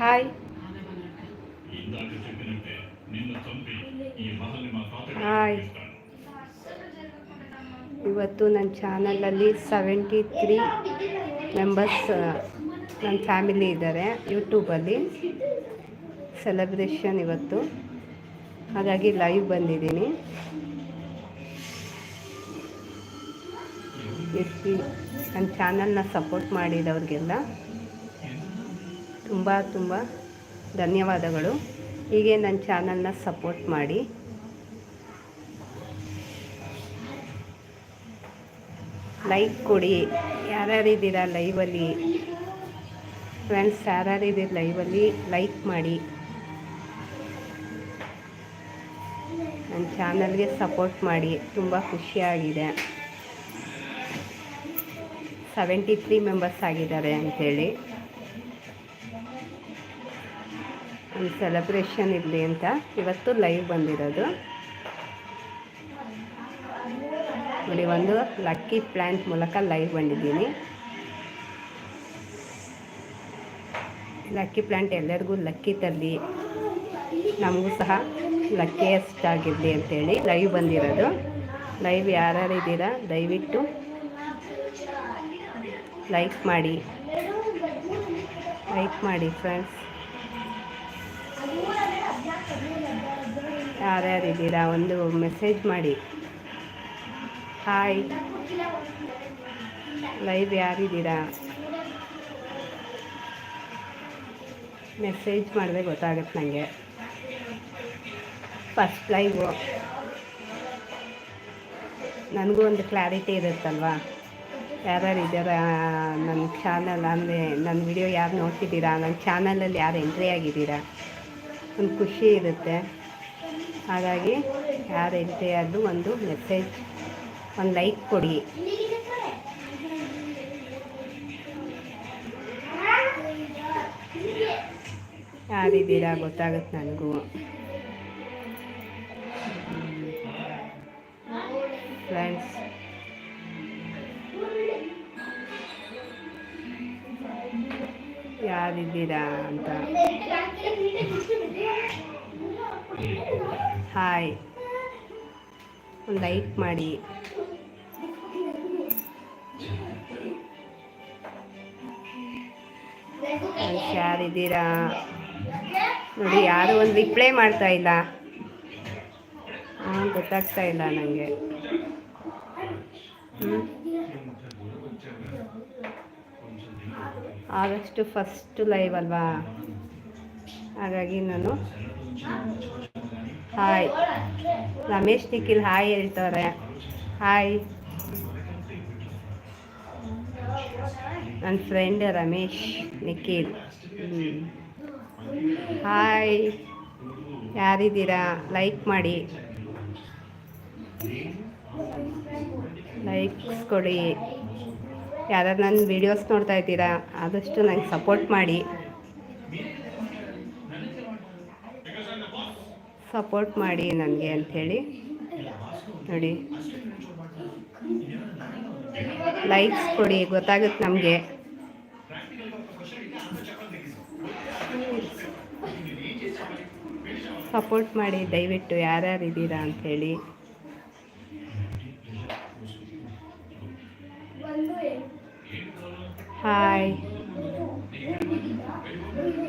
Hi. Hi. ಇವತ್ತು ನನ್ನ ಚಾನಲಲ್ಲಿ ಸೆವೆಂಟಿ ತ್ರೀ ಮೆಂಬರ್ಸ್ ನನ್ನ ಫ್ಯಾಮಿಲಿ ಇದ್ದಾರೆ ಯೂಟ್ಯೂಬಲ್ಲಿ. ಸೆಲೆಬ್ರೇಷನ್ ಇವತ್ತು. ಹಾಗಾಗಿ ಲೈವ್ ಬಂದಿದ್ದೀನಿ. ಎಷ್ಟು ನನ್ನ ಚಾನಲ್ನ ಸಪೋರ್ಟ್ ಮಾಡಿದವ್ರಿಗೆಲ್ಲ ತುಂಬ ತುಂಬ ಧನ್ಯವಾದಗಳು. ಹೀಗೆ ನನ್ನ ಚಾನಲ್ನ ಸಪೋರ್ಟ್ ಮಾಡಿ. ಲೈಕ್ ಕೊಡಿ. ಯಾರ್ಯಾರಿದ್ದೀರಾ ಲೈವಲ್ಲಿ? ಫ್ರೆಂಡ್ಸ್, ಯಾರ್ಯಾರಿದ್ದೀರ ಲೈವಲ್ಲಿ? ಲೈಕ್ ಮಾಡಿ. ನನ್ನ ಚಾನಲ್ಗೆ ಸಪೋರ್ಟ್ ಮಾಡಿ. ತುಂಬ ಖುಷಿಯಾಗಿದೆ. ಸೆವೆಂಟಿ ತ್ರೀ ಮೆಂಬರ್ಸ್ ಆಗಿದ್ದಾರೆ ಅಂಥೇಳಿ. ಒಂದು ಸೆಲೆಬ್ರೇಷನ್ ಇರಲಿ ಅಂತ. ಇವತ್ತು ಲೈವ್ ಬಂದಿರೋದು. ನೋಡಿ, ಒಂದು ಲಕ್ಕಿ ಪ್ಲ್ಯಾಂಟ್ ಮೂಲಕ ಲೈವ್ ಬಂದಿದ್ದೀನಿ. ಲಕ್ಕಿ ಪ್ಲ್ಯಾಂಟ್ ಎಲ್ಲರಿಗೂ ಲಕ್ಕಿ ತರಲಿ. ನಮಗೂ ಸಹ ಲಕ್ಕಿಯೆಸ್ಟ್ ಆಗಿರಲಿ ಅಂತೇಳಿ ಲೈವ್ ಬಂದಿರೋದು. ಲೈವ್ ಯಾರ್ಯಾರು ಇದ್ದೀರಾ, ದಯವಿಟ್ಟು ಲೈಕ್ ಮಾಡಿ. ಲೈಕ್ ಮಾಡಿ ಫ್ರೆಂಡ್ಸ್ ಯಾರ್ಯಾರಿದ್ದೀರಾ? ಒಂದು ಮೆಸೇಜ್ ಮಾಡಿ. Hi live ಯಾರಿದ್ದೀರಾ? ಮೆಸೇಜ್ ಮಾಡಿದ್ರೆ ಗೊತ್ತಾಗುತ್ತೆ ನನಗೆ ಫಸ್ಟ್ ಲೈವು ನನಗೂ ಒಂದು ಕ್ಲಾರಿಟಿ ಇರುತ್ತಲ್ವಾ? ಯಾರ್ಯಾರು ಇದ್ದಾರ ನನ್ನ ಚಾನಲ್ ಅಂದರೆ ನನ್ನ ವಿಡಿಯೋ ಯಾರು ನೋಡ್ತಿದ್ದೀರಾ? ನನ್ನ ಚಾನಲಲ್ಲಿ ಯಾರು ಎಂಟ್ರಿ ಆಗಿದ್ದೀರಾ? ಒಂದು ಖುಷಿ ಇರುತ್ತೆ. ಹಾಗಾಗಿ ಯಾರು ಆದರೂ ಒಂದು ಮೆಸೇಜ್ ಒಂದು ಲೈಕ್ ಕೊಡಿ. ಯಾರಿದ್ದೀರಾ ಗೊತ್ತಾಗುತ್ತೆ ನನಗೂ. ಫ್ರೆಂಡ್ಸ್ ಯಾರಿದ್ದೀರಾ ಅಂತ. ಹಾಯ್. ಒಂದು ಲೈಕ್ ಮಾಡಿ. ಹುಷಾರಿದ್ದೀರಾ? ನೋಡಿ, ಯಾರು ಒಂದು ರಿಪ್ಲೈ ಮಾಡ್ತಾ ಇಲ್ಲ. ಹಾಂ ಗೊತ್ತಾಗ್ತಾ ಇಲ್ಲ ನನಗೆ ಆಗಸ್ಟ್ ಫಸ್ಟ್ ಲೈವ್ ಅಲ್ವಾ? ಹಾಗಾಗಿ ನಾನು ಹಾಯ್. ರಮೇಶ್ ನಿಖಿಲ್, ಹಾಯ್ ಹೇಳ್ತವ್ರೆ. ಹಾಯ್. ನನ್ನ ಫ್ರೆಂಡ್ ರಮೇಶ್ ನಿಖಿಲ್. ಹಾಯ್. ಯಾರಿದ್ದೀರಾ? ಲೈಕ್ ಮಾಡಿ. ಲೈಕ್ಸ್ ಕೊಡಿ. ಯಾರು ನನ್ನ ವೀಡಿಯೋಸ್ ನೋಡ್ತಾ ಇದ್ದೀರಾ, ಆದಷ್ಟು ನನಗೆ ಸಪೋರ್ಟ್ ಮಾಡಿ. ಸಪೋರ್ಟ್ ಮಾಡಿ ನನಗೆ ಅಂಥೇಳಿ. ನೋಡಿ. ಲೈಕ್ಸ್ ಕೊಡಿ, ಗೊತ್ತಾಗುತ್ತೆ ನಮಗೆ. ಸಪೋರ್ಟ್ ಮಾಡಿ, ದಯವಿಟ್ಟು ಯಾರ್ಯಾರು ಇದ್ದೀರಾ ಅಂಥೇಳಿ. ಹಾಯ್